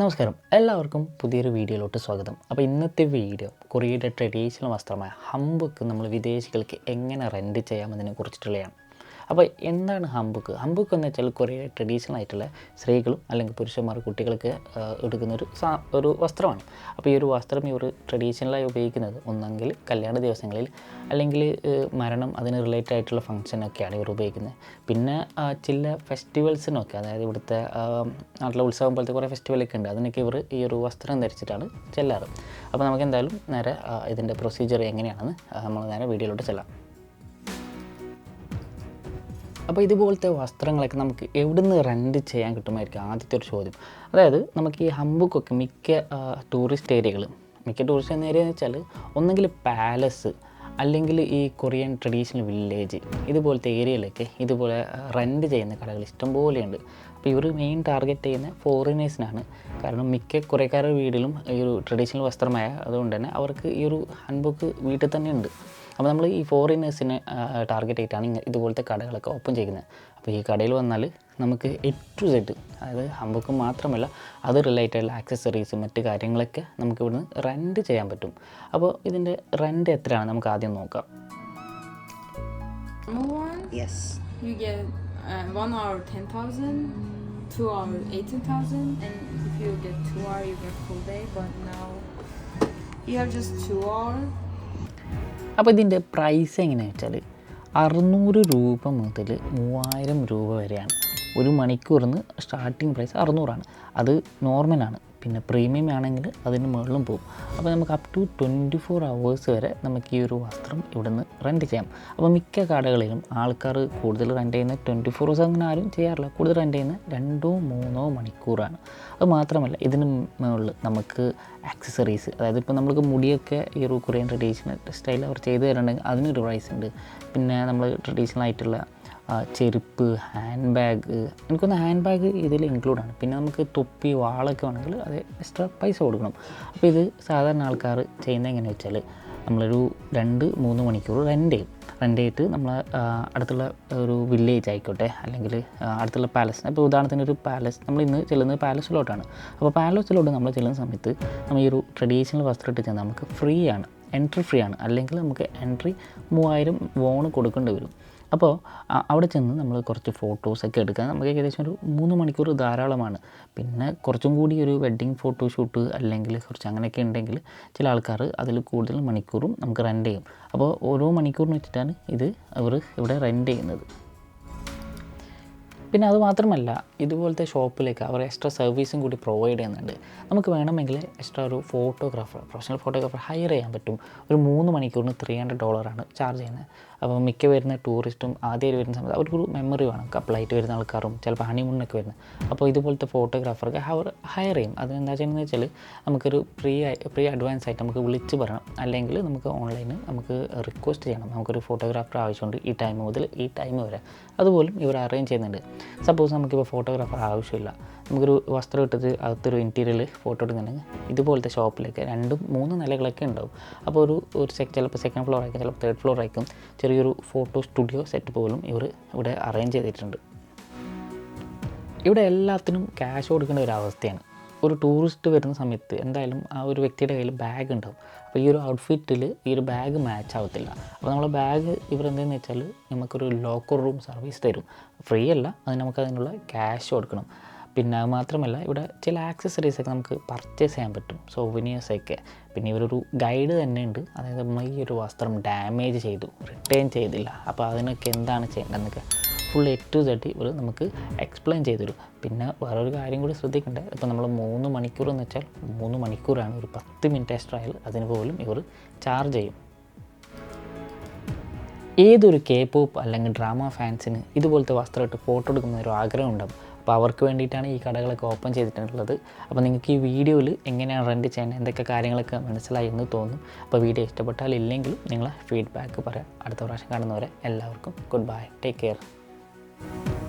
നമസ്കാരം. എല്ലാവർക്കും പുതിയൊരു വീഡിയോയിലോട്ട് സ്വാഗതം. അപ്പോൾ ഇന്നത്തെ വീഡിയോ കൊറിയയുടെ ട്രഡീഷണൽ വസ്ത്രമായ ഹംബുക്ക് നമ്മൾ വിദേശികൾക്ക് എങ്ങനെ റെന്റ് ചെയ്യാമെന്നതിനെ കുറിച്ചിട്ടുള്ളതാണ്. അപ്പോൾ എന്താണ് ഹംബുക്ക് ഹംബുക്ക് എന്ന് വെച്ചാൽ കുറേ ട്രഡീഷണൽ ആയിട്ടുള്ള സ്ത്രീകളും അല്ലെങ്കിൽ പുരുഷന്മാർ കുട്ടികൾക്ക് എടുക്കുന്ന ഒരു ഒരു വസ്ത്രമാണ്. അപ്പോൾ ഈ ഒരു വസ്ത്രം ഇവർ ട്രഡീഷണലായി ഉപയോഗിക്കുന്നത്. ഒന്നെങ്കിൽ കല്യാണ ദിവസങ്ങളിൽ അല്ലെങ്കിൽ മരണം അതിന് റിലേറ്റഡ് ആയിട്ടുള്ള ഫങ്ഷനൊക്കെയാണ് ഇവർ ഉപയോഗിക്കുന്നത്. പിന്നെ ചില ഫെസ്റ്റിവൽസിനൊക്കെ അതായത് ഇവിടുത്തെ നാട്ടിലെ ഉത്സവം പോലത്തെ കുറേ ഫെസ്റ്റിവലൊക്കെ ഉണ്ട്. അതിനൊക്കെ ഇവർ ഈ ഒരു വസ്ത്രം ധരിച്ചിട്ടാണ് ചെല്ലാറ്. അപ്പോൾ നമുക്ക് എന്തായാലും നേരെ ഇതിന്റെ പ്രൊസീജിയർ എങ്ങനെയാണെന്ന് നമ്മൾ നേരെ വീഡിയോയിലോട്ട് ചെല്ലാം. അപ്പോൾ ഇതുപോലത്തെ വസ്ത്രങ്ങളൊക്കെ നമുക്ക് എവിടുന്ന് റെന്റ് ചെയ്യാൻ കിട്ടുമായിരിക്കും? ആദ്യത്തെ ഒരു ചോദ്യം. അതായത് നമുക്ക് ഈ ഹംബുക്കൊക്കെ മിക്ക ടൂറിസ്റ്റ് ഏരിയകൾ മിക്ക ടൂറിസ്റ്റ് ഏരിയ എന്ന് വെച്ചാൽ ഒന്നെങ്കിൽ പാലസ് അല്ലെങ്കിൽ ഈ കൊറിയൻ ട്രഡീഷണൽ വില്ലേജ് ഇതുപോലത്തെ ഏരിയയിലൊക്കെ ഇതുപോലെ റെന്റ് ചെയ്യുന്ന കടകൾ ഇഷ്ടംപോലെയുണ്ട് അപ്പോൾ ഇവർ മെയിൻ ടാർഗറ്റ് ചെയ്യുന്ന ഫോറിനേഴ്സിനാണ് കാരണം മിക്ക കുറേക്കാരുടെ വീടിലും ഈ ഒരു ട്രഡീഷണൽ വസ്ത്രമായ അതുകൊണ്ട് തന്നെ അവർക്ക് ഈ ഒരു ഹാൻഡ് വീട്ടിൽ തന്നെ ഉണ്ട്. അപ്പോൾ നമ്മൾ ഈ ഫോറിനേഴ്സിനെ ടാർഗറ്റ് ചെയ്തിട്ടാണ് ഇങ്ങനെ ഇതുപോലത്തെ കടകളൊക്കെ ഓപ്പൺ ചെയ്യുന്നത് അപ്പോൾ ഈ കടയിൽ വന്നാൽ നമുക്ക് എ ടു സെഡ് അതായത് ഹമ്പക്ക് മാത്രമല്ല അത് റിലേറ്റഡ് ആക്സസറീസ് മറ്റ് കാര്യങ്ങളൊക്കെ നമുക്ക് ഇവിടുന്ന് റെന്റ് ചെയ്യാൻ പറ്റും അപ്പോൾ ഇതിന്റെ റെന്റ് എത്രയാണ് നമുക്ക് ആദ്യം നോക്കാം Yes. you get one hour ten thousand, two hour eighteen thousand, and if you get two hour, you get full day. But now you have just two hour. അപ്പോൾ ഇതിന്റെ പ്രൈസ് എങ്ങനെയാണെന്ന് വെച്ചാൽ അറുന്നൂറ് രൂപ മുതൽ മൂവായിരം രൂപ വരെയാണ്. ഒരു മണിക്കൂറിന് സ്റ്റാർട്ടിങ് പ്രൈസ് അറുന്നൂറാണ്. അത് നോർമലാണ് പിന്നെ പ്രീമിയം ആണെങ്കിൽ അതിന് മുകളിലും പോകും. അപ്പോൾ നമുക്ക് up to twenty four hours വരെ നമുക്ക് ഈ ഒരു വസ്ത്രം ഇവിടുന്ന് റെന്റ് ചെയ്യാം. അപ്പോൾ മിക്ക കടകളിലും ആൾക്കാർ കൂടുതൽ റെന്റ് ചെയ്യുന്ന ട്വന്റി ഫോർ അവേഴ്സ് അങ്ങനെ ആരും ചെയ്യാറില്ല. കൂടുതൽ റെന്റ് ചെയ്യുന്ന രണ്ടോ മൂന്നോ മണിക്കൂറാണ്. അത് മാത്രമല്ല ഇതിന് മുകളിൽ നമുക്ക് ആക്സസറീസ് അതായത് ഇപ്പോൾ നമ്മൾക്ക് മുടിയൊക്കെ ഈ ഒരു കൊറിയൻ ട്രഡീഷണൽ സ്റ്റൈൽ അവർ ചെയ്തു തരുന്നുണ്ടെങ്കിൽ അതിനൊരു പ്രൈസ് ഉണ്ട്. പിന്നെ നമ്മൾ ട്രഡീഷണൽ ആയിട്ടുള്ള ചെരുപ്പ് ഹാൻഡ് ബാഗ് എനിക്കൊന്ന് ഹാൻഡ് ബാഗ് ഇതിൽ ഇൻക്ലൂഡാണ് പിന്നെ നമുക്ക് തൊപ്പി വാളൊക്കെ വേണമെങ്കിൽ അത് എക്സ്ട്രാ പൈസ കൊടുക്കണം. അപ്പോൾ ഇത് സാധാരണ ആൾക്കാർ ചെയ്യുന്നത് എങ്ങനെയാണെന്ന് വെച്ചാൽ നമ്മളൊരു രണ്ട് മൂന്ന് മണിക്കൂർ റെന്റ് ചെയ്യും. റെന്റ് ചെയ്തിട്ട് നമ്മൾ അടുത്തുള്ള ഒരു വില്ലേജ് ആയിക്കോട്ടെ അല്ലെങ്കിൽ അടുത്തുള്ള പാലസ് ഇപ്പോൾ ഉദാഹരണത്തിന് ഒരു പാലസ് നമ്മൾ ഇന്ന് ചെല്ലുന്നത് പാലസിലോട്ടാണ് അപ്പോൾ പാലസിലോട്ട് നമ്മൾ ചെല്ലുന്ന സമയത്ത് നമ്മൾ ഈ ഒരു ട്രഡീഷണൽ വസ്ത്രം ഇട്ട് ചെന്നാൽ നമുക്ക് ഫ്രീ ആണ്. എൻട്രി ഫ്രീ ആണ്. അല്ലെങ്കിൽ നമുക്ക് എൻട്രി മൂവായിരം വോണ് കൊടുക്കേണ്ടി വരും. അപ്പോൾ അവിടെ ചെന്ന് നമ്മൾ കുറച്ച് ഫോട്ടോസൊക്കെ എടുക്കാൻ നമുക്ക് ഏകദേശം ഒരു മൂന്ന് മണിക്കൂർ ധാരാളമാണ്. പിന്നെ കുറച്ചും കൂടി ഒരു വെഡ്ഡിങ് ഫോട്ടോഷൂട്ട് അല്ലെങ്കിൽ കുറച്ച് അങ്ങനെയൊക്കെ ഉണ്ടെങ്കിൽ ചില ആൾക്കാർ അതിൽ കൂടുതൽ മണിക്കൂറും നമുക്ക് റെന്റ് ചെയ്യും. അപ്പോൾ ഓരോ മണിക്കൂറിന് വെച്ചിട്ടാണ് ഇത് അവർ ഇവിടെ റെന്റ് ചെയ്യുന്നത്. പിന്നെ അത് മാത്രമല്ല ഇതുപോലത്തെ ഷോപ്പിലേക്ക് അവർ എക്സ്ട്രാ സർവീസും കൂടി പ്രൊവൈഡ് ചെയ്യുന്നുണ്ട്. നമുക്ക് വേണമെങ്കിൽ എക്സ്ട്രാ ഒരു ഫോട്ടോഗ്രാഫർ പ്രൊഫഷണൽ ഫോട്ടോഗ്രാഫർ ഹയർ ചെയ്യാൻ പറ്റും. ഒരു മൂന്ന് മണിക്കൂറിന് ത്രീ ഹൺഡ്രഡ് ഡോളറാണ് ചാർജ് ചെയ്യുന്നത്. അപ്പോൾ മിക്ക വരുന്ന ടൂറിസ്റ്റും ആദ്യമായി വരുന്ന സമയത്ത് അവർക്ക് ഒരു മെമ്മറി വേണം കപ്പിളായിട്ട് വരുന്ന ആൾക്കാരും ചിലപ്പോൾ ഹണിമൂണിനൊക്കെ വരുന്നത്. അപ്പോൾ ഇതുപോലത്തെ ഫോട്ടോഗ്രാഫർക്ക് അവർ ഹയർ ചെയ്യും. അതിനെന്താ ചെയ്യുന്നത് വെച്ചാൽ നമുക്കൊരു പ്രീ പ്രീ അഡ്വാൻസ് ആയിട്ട് നമുക്ക് വിളിച്ച് പറയണം. അല്ലെങ്കിൽ നമുക്ക് ഓൺലൈനിൽ നമുക്ക് റിക്വസ്റ്റ് ചെയ്യണം. നമുക്കൊരു ഫോട്ടോഗ്രാഫർ ആവശ്യമുണ്ട് ഈ ടൈം മുതൽ ഈ ടൈം വരെ. അതുപോലും ഇവർ അറേഞ്ച് ചെയ്യുന്നുണ്ട്. സപ്പോസ് നമുക്കിപ്പോൾ ഫോട്ടോഗ്രാഫർ ആവശ്യമില്ല. നമുക്കൊരു വസ്ത്രം ഇട്ടിട്ട് അകത്തൊരു ഇന്റീരിയൽ ഫോട്ടോ എടുക്കുന്നുണ്ടെങ്കിൽ ഇതുപോലത്തെ ഷോപ്പിലേക്ക് രണ്ടും മൂന്ന് നിലകളൊക്കെ ഉണ്ടാവും. അപ്പോൾ ഒരു ഒരു സെക് ചിലപ്പോൾ സെക്കൻഡ് ഫ്ലോർ ആയിരിക്കും ചിലപ്പോൾ തേർഡ് ഫ്ലോർ ആയിരിക്കും. ചെറിയൊരു ഫോട്ടോ സ്റ്റുഡിയോ സെറ്റ് പോലും ഇവർ ഇവിടെ അറേഞ്ച് ചെയ്തിട്ടുണ്ട്. ഇവിടെ എല്ലാത്തിനും ക്യാഷ് കൊടുക്കേണ്ട ഒരു അവസ്ഥയാണ്. ഒരു ടൂറിസ്റ്റ് വരുന്ന സമയത്ത് എന്തായാലും ആ ഒരു വ്യക്തിയുടെ കയ്യിൽ ബാഗ് ഉണ്ടാവും. അപ്പോൾ ഈ ഒരു ഔട്ട്ഫിറ്റിൽ ഈ ഒരു ബാഗ് മാച്ച് ആവത്തില്ല. അപ്പോൾ നമ്മൾ ബാഗ് ഇവരെന്തെന്ന് വെച്ചാൽ നമുക്കൊരു ലോക്കർ റൂം സർവീസ് തരും. ഫ്രീ അല്ല അത് നമുക്ക് അതിനുള്ള ക്യാഷ് കൊടുക്കണം. പിന്നെ അത് മാത്രമല്ല ഇവിടെ ചില ആക്സസറീസ് ഒക്കെ നമുക്ക് പർച്ചേസ് ചെയ്യാൻ പറ്റും സോവിനിയേഴ്സൊക്കെ പിന്നെ ഇവരൊരു ഗൈഡ് തന്നെ ഉണ്ട്. അതായത് നമ്മൾ ഈ ഒരു വസ്ത്രം ഡാമേജ് ചെയ്തു റിട്ടേൺ ചെയ്തില്ല. അപ്പോൾ അതിനൊക്കെ എന്താണ് ചെയ്യേണ്ടതെന്നൊക്കെ ഫുൾ എ ടു സെഡ് ഇവർ നമുക്ക് എക്സ്പ്ലെയിൻ ചെയ്തു തരും. പിന്നെ വേറൊരു കാര്യം കൂടി ശ്രദ്ധിക്കേണ്ടത് ഇപ്പോൾ നമ്മൾ മൂന്ന് മണിക്കൂർ എന്ന് വെച്ചാൽ മൂന്ന് മണിക്കൂറാണ്. ഒരു പത്ത് മിനിറ്റ് എക്സ്ട്രാ ആയാൽ അതിന് പോലും ഇവർ ചാർജ് ചെയ്യും. ഏതൊരു കെ പോപ്പ് അല്ലെങ്കിൽ ഡ്രാമ ഫാൻസിന് ഇതുപോലത്തെ വസ്ത്രം ഇട്ട് ഫോട്ടോ എടുക്കുന്ന ഒരു ആഗ്രഹം ഉണ്ടാകും അപ്പോൾ അവർക്ക് വേണ്ടിയിട്ടാണ് ഈ കടകളൊക്കെ ഓപ്പൺ ചെയ്തിട്ടുള്ളത്. അപ്പോൾ നിങ്ങൾക്ക് ഈ വീഡിയോയിൽ എങ്ങനെയാണ് റെന്റ് ചെയ്യുന്നത് എന്തൊക്കെ കാര്യങ്ങളൊക്കെ മനസ്സിലായി എന്ന് തോന്നും. അപ്പോൾ വീഡിയോ ഇഷ്ടപ്പെട്ടാൽ ഇല്ലെങ്കിലും നിങ്ങളെ ഫീഡ്ബാക്ക് പറയാം. അടുത്ത പ്രാവശ്യം കാണുന്നവരെ എല്ലാവർക്കും good bye take care Thank you.